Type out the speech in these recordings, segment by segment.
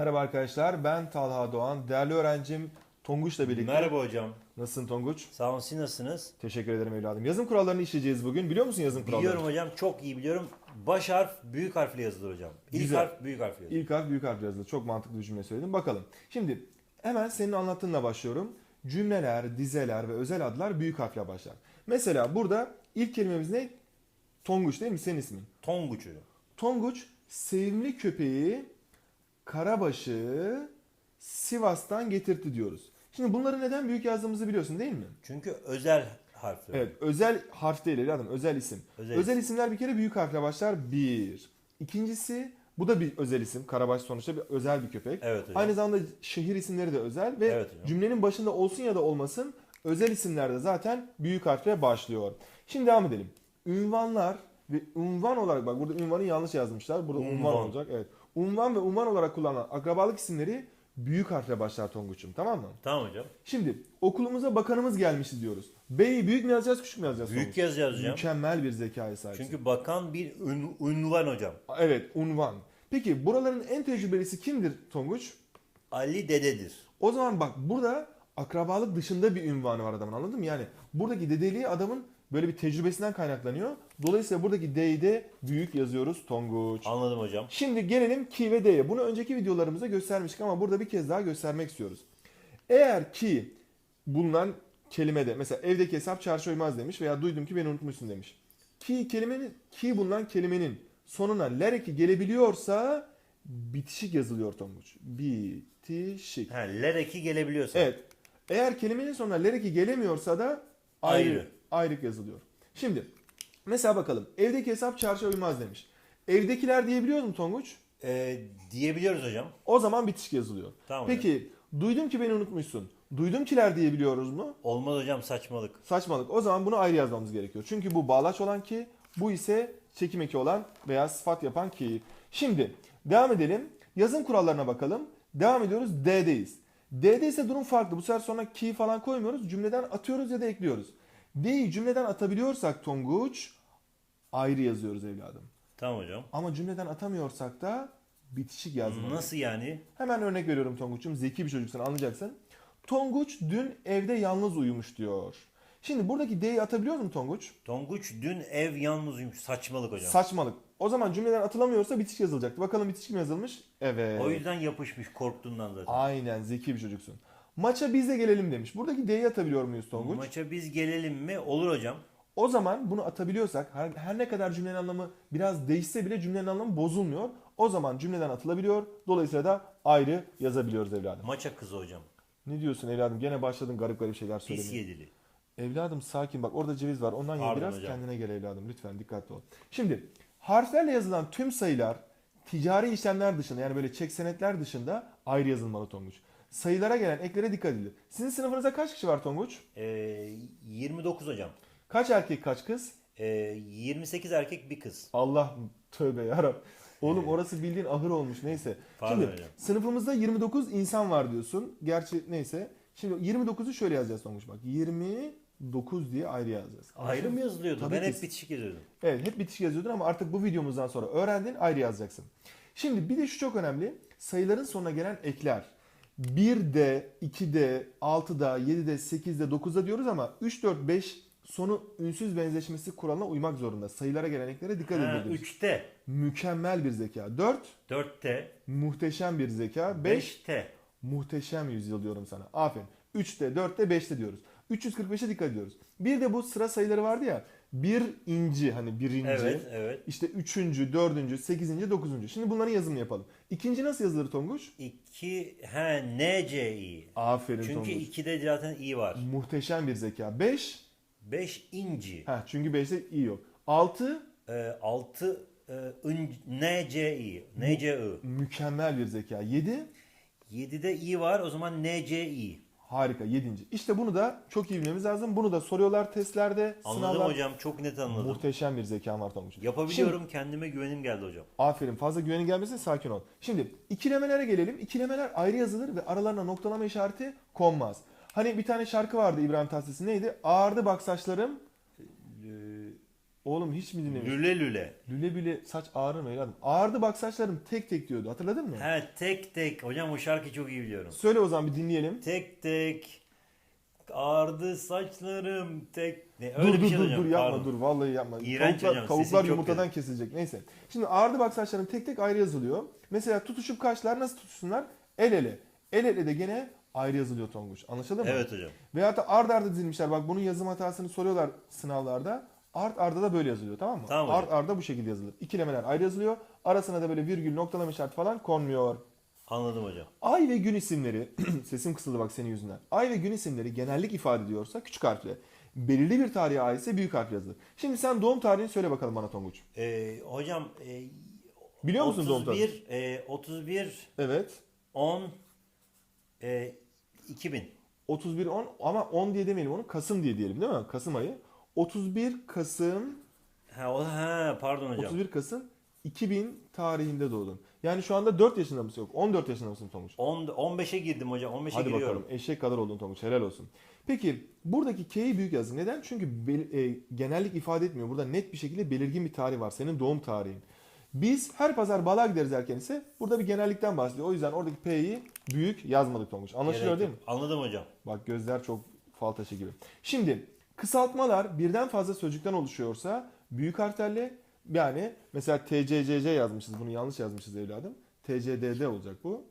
Merhaba arkadaşlar, ben Talha Doğan. Değerli öğrencim Tonguç'la birlikte. Merhaba hocam. Nasılsın Tonguç? Sağ olun siz nasılsınız? Teşekkür ederim evladım. Yazım kurallarını işleyeceğiz bugün. Biliyor musun yazım kurallarını? Biliyorum hocam çok iyi biliyorum. Baş harf büyük harfle yazılır hocam. İlk Güzel. harf büyük harfle yazılır. İlk harf büyük harf yazılı. Çok mantıklı bir cümle söyledim. Bakalım. Şimdi hemen senin anlattığınla başlıyorum. Cümleler, dizeler ve özel adlar büyük harfle başlar. Mesela burada ilk kelimemiz ne? Tonguç değil mi? Senin ismin. Tonguç hocam. Tonguç sevimli köpeği Karabaş'ı Sivas'tan getirtti diyoruz. Şimdi bunları neden büyük yazdığımızı biliyorsun değil mi? Çünkü özel harfler. Evet, özel harf değil evladım, özel isim. Özel Özel, isimler bir kere büyük harfle başlar. Bir. İkincisi, bu da bir özel isim. Karabaş sonuçta bir özel bir köpek. Evet hocam. Aynı zamanda şehir isimleri de özel ve Evet hocam. cümlenin başında olsun ya da olmasın özel isimler de zaten büyük harfle başlıyor. Şimdi devam edelim. Ünvanlar ve unvan olarak bak burada ünvanı yanlış yazmışlar. Burada unvan, Unvan. olacak. Evet. Unvan ve unvan olarak kullanılan akrabalık isimleri büyük harfle başlar Tonguç'um. Tamam mı? Tamam hocam. Şimdi okulumuza bakanımız gelmişti diyoruz. B'yi büyük mü yazacağız, küçük mü yazacağız? Büyük Tonguç? yazacağız hocam. Mükemmel bir zekaya sahip. Çünkü bakan bir ün, ünvan hocam. Evet, unvan. Peki buraların en tecrübelisi kimdir Tonguç? Ali dededir. O zaman bak burada akrabalık dışında bir ünvanı var adamın anladın mı? Yani buradaki dedeliği adamın böyle bir tecrübesinden kaynaklanıyor. Dolayısıyla buradaki D'yi de büyük yazıyoruz Tonguç. Anladım hocam. Şimdi gelelim ki ve D'ye. Bunu önceki videolarımızda göstermiştik ama burada bir kez daha göstermek istiyoruz. Eğer ki bulunan kelimede mesela evdeki hesap çarşı uymaz demiş veya duydum ki beni unutmuşsun demiş. Ki kelimenin ki bulunan kelimenin sonuna ler eki gelebiliyorsa bitişik yazılıyor Tonguç. Bitişik. Ha, lereki gelebiliyorsa. Evet. Eğer kelimenin sonuna ler eki gelemiyorsa da ayrı, Ayrı. Ayrık yazılıyor. Şimdi mesela bakalım. Evdeki hesap çarşı uymaz demiş. Evdekiler diyebiliyor mu Tonguç? Ee, diyebiliyoruz hocam. O zaman bitişik yazılıyor. Tamam Peki duydum ki beni unutmuşsun. Duydum kiler diyebiliyoruz mu? Olmaz hocam saçmalık. Saçmalık. O zaman bunu ayrı yazmamız gerekiyor. Çünkü bu bağlaç olan ki, bu ise çekim eki olan veya sıfat yapan ki. Şimdi devam edelim. Yazım kurallarına bakalım. Devam ediyoruz. D'deyiz. D'de ise durum farklı. Bu sefer sonra ki falan koymuyoruz. Cümleden atıyoruz ya da ekliyoruz. D'yi cümleden atabiliyorsak Tonguç ayrı yazıyoruz evladım. Tamam hocam. Ama cümleden atamıyorsak da bitişik yazmalıyız. Nasıl yani? Hemen örnek veriyorum Tonguç'um. Zeki bir çocuksun anlayacaksın. Tonguç dün evde yalnız uyumuş diyor. Şimdi buradaki D'yi atabiliyor mu Tonguç? Tonguç dün ev yalnız uyumuş. Saçmalık hocam. Saçmalık. O zaman cümleden atılamıyorsa bitişik yazılacaktı. Bakalım bitişik mi yazılmış? Evet. O yüzden yapışmış korktuğundan zaten. Aynen zeki bir çocuksun. Maça biz de gelelim demiş. Buradaki D'yi atabiliyor muyuz Tonguç? Maça biz gelelim mi? Olur hocam. O zaman bunu atabiliyorsak her, her ne kadar cümlenin anlamı biraz değişse bile cümlenin anlamı bozulmuyor. O zaman cümleden atılabiliyor. Dolayısıyla da ayrı yazabiliyoruz evladım. Maça kızı hocam. Ne diyorsun evladım? Gene başladın garip garip şeyler Pis söylemeye. yedili. Evladım sakin bak orada ceviz var ondan ye Pardon biraz hocam. kendine gel evladım lütfen dikkatli ol. Şimdi harflerle yazılan tüm sayılar ticari işlemler dışında yani böyle çek senetler dışında ayrı yazılmalı Tonguç. Sayılara gelen eklere dikkat edilir. Sizin sınıfınızda kaç kişi var Tonguç? Ee, 29 hocam. Kaç erkek kaç kız? Ee, 28 erkek bir kız. Allah tövbe yarab. Oğlum orası bildiğin ahır olmuş neyse. Pardon Şimdi hocam. sınıfımızda 29 insan var diyorsun. Gerçi neyse. Şimdi 29'u şöyle yazacağız Tonguç bak. 29 diye ayrı yazacağız. Ayrı mı yazılıyordu? Tabii ben ki. hep bitişik yazıyordum. Evet hep bitişik yazıyordun ama artık bu videomuzdan sonra öğrendin ayrı yazacaksın. Şimdi bir de şu çok önemli. Sayıların sonuna gelen ekler. 1'de, 2'de, 6'da, 7'de, 8'de, 9'da diyoruz ama 3, 4, 5 sonu ünsüz benzeşmesi kuralına uymak zorunda. Sayılara gelen eklere dikkat Ha, ediyoruz. 3'te, Mükemmel bir zeka. 4 4'te, muhteşem bir zeka. 5 5'te. muhteşem yüzyıl diyorum sana. Aferin. 3'te, 4'te, 5'te diyoruz. 345'e dikkat ediyoruz. Bir de bu sıra sayıları vardı ya. Bir inci hani birinci. Evet, evet. İşte üçüncü, dördüncü, sekizinci, dokuzuncu. Şimdi bunların yazımını yapalım. İkinci nasıl yazılır Tonguç? 2, he, NCI. Aferin Çünkü Tonguç. 2'de zaten i var. Muhteşem bir zeka. Beş, 5 inci. ha çünkü beşte i yok. Altı, 6 NCI. NCI. mükemmel bir zeka. Yedi, 7'de i var o zaman NCI. Harika. Yedinci. İşte bunu da çok iyi bilmemiz lazım. Bunu da soruyorlar testlerde, Anladım sınavlar. hocam çok net anladım. Muhteşem bir zekan var Tonguç. Yapabiliyorum kendime güvenim geldi hocam. Aferin fazla güvenin gelmesin sakin ol. Şimdi ikilemelere gelelim. İkilemeler ayrı yazılır ve aralarına noktalama işareti konmaz. Hani bir tane şarkı vardı İbrahim Tatlıses'in neydi? Ağardı bak saçlarım. Ee, Oğlum hiç mi dinlemiyorsun? Lüle lüle. Lüle bile saç ağrır mı evladım? Ağrıdı bak saçlarım tek tek diyordu. Hatırladın mı? He tek tek. Hocam o şarkıyı çok iyi biliyorum. Söyle o zaman bir dinleyelim. Tek tek. Ağardı saçlarım tek. Ne, öyle dur bir dur şey dur hocam. dur yapma pardon. dur vallahi yapma. İğrenç Tavuklar, hocam, çok yumurtadan kötü. kesilecek. Neyse. Şimdi ağrıdı bak saçlarım tek tek ayrı yazılıyor. Mesela tutuşup kaşlar nasıl tutuşsunlar? El ele. El ele de gene ayrı yazılıyor Tonguç. Anlaşıldı mı? Evet hocam. Veyahut da ard arda dizilmişler. Bak bunun yazım hatasını soruyorlar sınavlarda. Art arda da böyle yazılıyor tamam mı? Tamam hocam. art arda bu şekilde yazılır. İkilemeler ayrı yazılıyor. Arasına da böyle virgül noktalama işareti falan konmuyor. Anladım hocam. Ay ve gün isimleri, sesim kısıldı bak senin yüzünden. Ay ve gün isimleri genellik ifade ediyorsa küçük harfle. Belirli bir tarihe aitse büyük harfle yazılır. Şimdi sen doğum tarihini söyle bakalım bana Tonguç. Ee, hocam e, Biliyor musun doğum tarihini? 31 e, 31 Evet. 10 e, 2000. 31 10 ama 10 diye demeyelim onu Kasım diye diyelim değil mi? Kasım ayı. 31 Kasım Ha o ha pardon hocam. 31 Kasım 2000 tarihinde doğdun. Yani şu anda 4 yaşında mısın yok? 14 yaşında mısın Tonguç? 10 15'e girdim hocam. 15'e Hadi giriyorum. bakalım eşek kadar oldun Tonguç helal olsun. Peki buradaki K'yi büyük yazın. Neden? Çünkü bel- e, genellik ifade etmiyor. Burada net bir şekilde belirgin bir tarih var. Senin doğum tarihin. Biz her pazar balığa gideriz erken ise burada bir genellikten bahsediyor. O yüzden oradaki P'yi büyük yazmadık Tonguç. Anlaşılıyor Gerek değil mi? yok. Anladım hocam. Bak gözler çok fal taşı gibi. Şimdi kısaltmalar birden fazla sözcükten oluşuyorsa büyük harflerle yani mesela TCCC yazmışız bunu yanlış yazmışız evladım. TCDD olacak bu.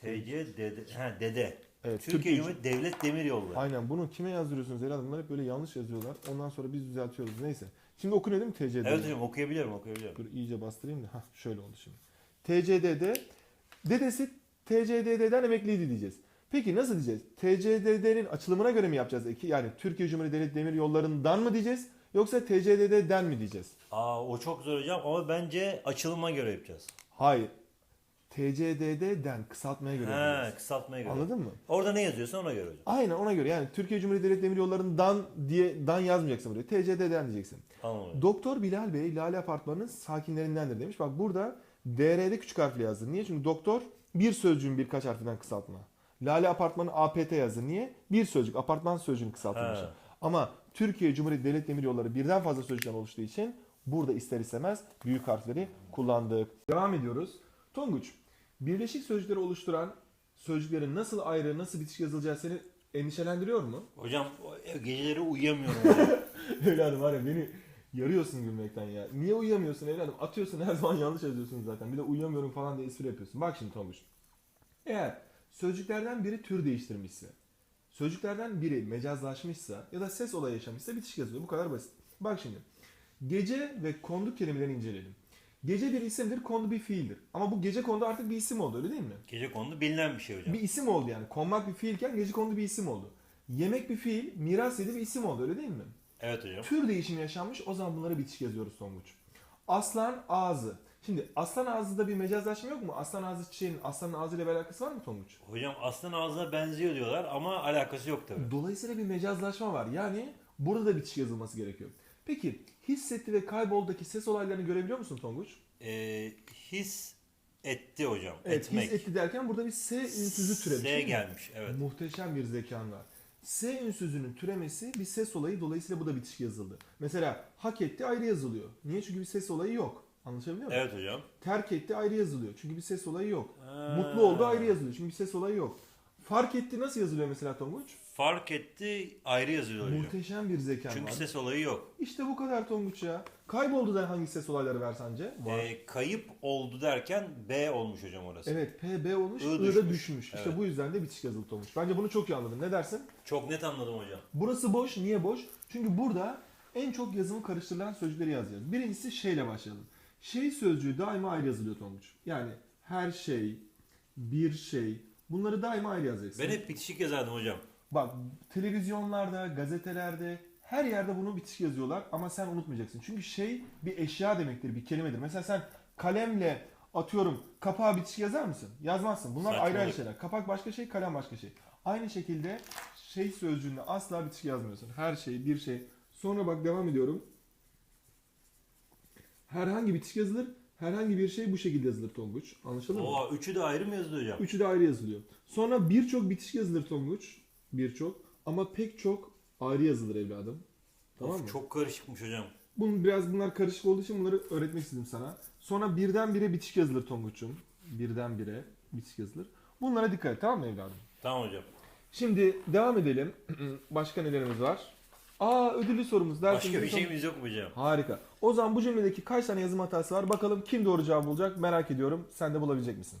TC dede ha dede. Evet, Türkiye Türkiye- Cumhuriyeti Devlet Demir Yolları. Aynen bunu kime yazdırıyorsunuz evladım? Bunlar hep böyle yanlış yazıyorlar. Ondan sonra biz düzeltiyoruz. Neyse. Şimdi okunuyor değil mi TCDD? Evet hocam okuyabiliyorum okuyabiliyorum. Dur iyice bastırayım da. Hah şöyle oldu şimdi. TCDD. Dedesi TCDD'den emekliydi diyeceğiz. Peki nasıl diyeceğiz? TCDD'nin açılımına göre mi yapacağız eki? Yani Türkiye Cumhuriyeti Devlet Demir Yolları'ndan mı diyeceğiz? Yoksa TCDD'den mi diyeceğiz? Aa o çok zor hocam ama bence açılıma göre yapacağız. Hayır. TCDD'den kısaltmaya göre Ha yapacağız. kısaltmaya göre. Anladın mı? Orada ne yazıyorsa ona göre hocam. Aynen ona göre. Yani Türkiye Cumhuriyeti Devlet Demir Yolları'ndan diye dan yazmayacaksın buraya. TCD'den diyeceksin. Anladım. Doktor Bilal Bey Lale Apartmanı'nın sakinlerindendir demiş. Bak burada DR'de küçük harfle yazdı. Niye? Çünkü doktor bir sözcüğün birkaç harfinden kısaltma. Lale Apartmanı APT yazdı. Niye? Bir sözcük apartman sözcüğünün kısaltılmış. Ha. Ama Türkiye Cumhuriyeti Devlet Demir Yolları birden fazla sözcükten oluştuğu için burada ister istemez büyük harfleri kullandık. Devam ediyoruz. Tonguç, birleşik sözcükleri oluşturan sözcüklerin nasıl ayrı, nasıl bitiş yazılacağı seni endişelendiriyor mu? Hocam o- geceleri uyuyamıyorum. Evladım var ya beni yarıyorsun gülmekten ya. Niye uyuyamıyorsun evladım? Atıyorsun her zaman yanlış yazıyorsun zaten. Bir de uyuyamıyorum falan diye espri yapıyorsun. Bak şimdi Tonguç. Eğer sözcüklerden biri tür değiştirmişse, sözcüklerden biri mecazlaşmışsa ya da ses olayı yaşamışsa bitiş yazıyor. Bu kadar basit. Bak şimdi. Gece ve kondu kelimelerini inceleyelim. Gece bir isimdir, kondu bir fiildir. Ama bu gece kondu artık bir isim oldu öyle değil mi? Gece kondu bilinen bir şey hocam. Bir isim oldu yani. Konmak bir fiilken gece kondu bir isim oldu. Yemek bir fiil, miras yedi bir isim oldu öyle değil mi? Evet hocam. Tür değişimi yaşanmış o zaman bunlara bitişik yazıyoruz Tonguç. Aslan ağzı. Şimdi aslan ağzında bir mecazlaşma yok mu? Aslan ağzı çiçeğinin aslanın ağzıyla bir alakası var mı Tonguç? Hocam aslan ağzına benziyor diyorlar ama alakası yok tabii. Dolayısıyla bir mecazlaşma var. Yani burada da bitişik yazılması gerekiyor. Peki hissetti ve kayboldaki ses olaylarını görebiliyor musun Tonguç? Ee, his etti hocam. Evet Etmek. his etti derken burada bir S ünsüzü türemiş. S gelmiş evet. Muhteşem bir zekan var. S ünsüzünün türemesi bir ses olayı dolayısıyla bu da bitişik yazıldı. Mesela hak etti ayrı yazılıyor. Niye? Çünkü bir ses olayı yok. Anlaşabiliyor muyum? Evet hocam. Terk etti ayrı yazılıyor. Çünkü bir ses olayı yok. Ha. Mutlu oldu ayrı yazılıyor. Çünkü bir ses olayı yok. Fark etti nasıl yazılıyor mesela Tonguç? Fark etti ayrı yazılıyor hocam. Muhteşem bir zekan Çünkü var. ses olayı yok. İşte bu kadar Tonguç ya. Kayboldu da hangi ses olayları ver sence? Var. Ee, kayıp oldu derken B olmuş hocam orası. evet PB olmuş, I I, düşmüş. düşmüş. İşte Evet. bu yüzden de bitişik yazılı Tonguç. Bence bunu çok iyi anladın. Ne dersin? Çok net anladım hocam. Burası boş. Niye boş? Çünkü burada en çok yazımı karıştırılan sözcükleri yazacağız. Birincisi şeyle başlayalım. Şey sözcüğü daima ayrı yazılıyor Tonguç. Yani her şey, bir şey bunları daima ayrı yazacaksın. Ben hep bitişik yazardım hocam. Bak televizyonlarda, gazetelerde her yerde bunu bitişik yazıyorlar ama sen unutmayacaksın. Çünkü şey bir eşya demektir, bir kelimedir. Mesela sen kalemle atıyorum kapağa bitişik yazar mısın? Yazmazsın. Bunlar ayrı ayrı Saçmalık. şeyler. Kapak başka şey, kalem başka şey. Aynı şekilde şey sözcüğünde asla bitişik yazmıyorsun. Her şey, bir şey. Sonra bak devam ediyorum. Herhangi bitişik yazılır. Herhangi bir şey bu şekilde yazılır Tonguç. Anlaşıldı mı? Oha üçü de ayrı mı yazılıyor hocam? Üçü de ayrı yazılıyor. Sonra birçok bitişik yazılır Tonguç. Birçok. Ama pek çok ayrı yazılır evladım. Tamam Of, mı? çok karışıkmış hocam. Bunun biraz bunlar karışık olduğu için bunları öğretmek istedim sana. Sonra birden bire bitişik yazılır Tonguç'um. Birden bire bitişik yazılır. Bunlara dikkat et tamam mı evladım? Tamam hocam. Şimdi devam edelim. Başka nelerimiz var? Aa ödüllü sorumuz. Başka Dersimizin bir son- şeyimiz yok mu hocam? Harika. O zaman bu cümledeki kaç tane yazım hatası var? Bakalım kim doğru cevabı bulacak merak ediyorum. Sen de bulabilecek misin?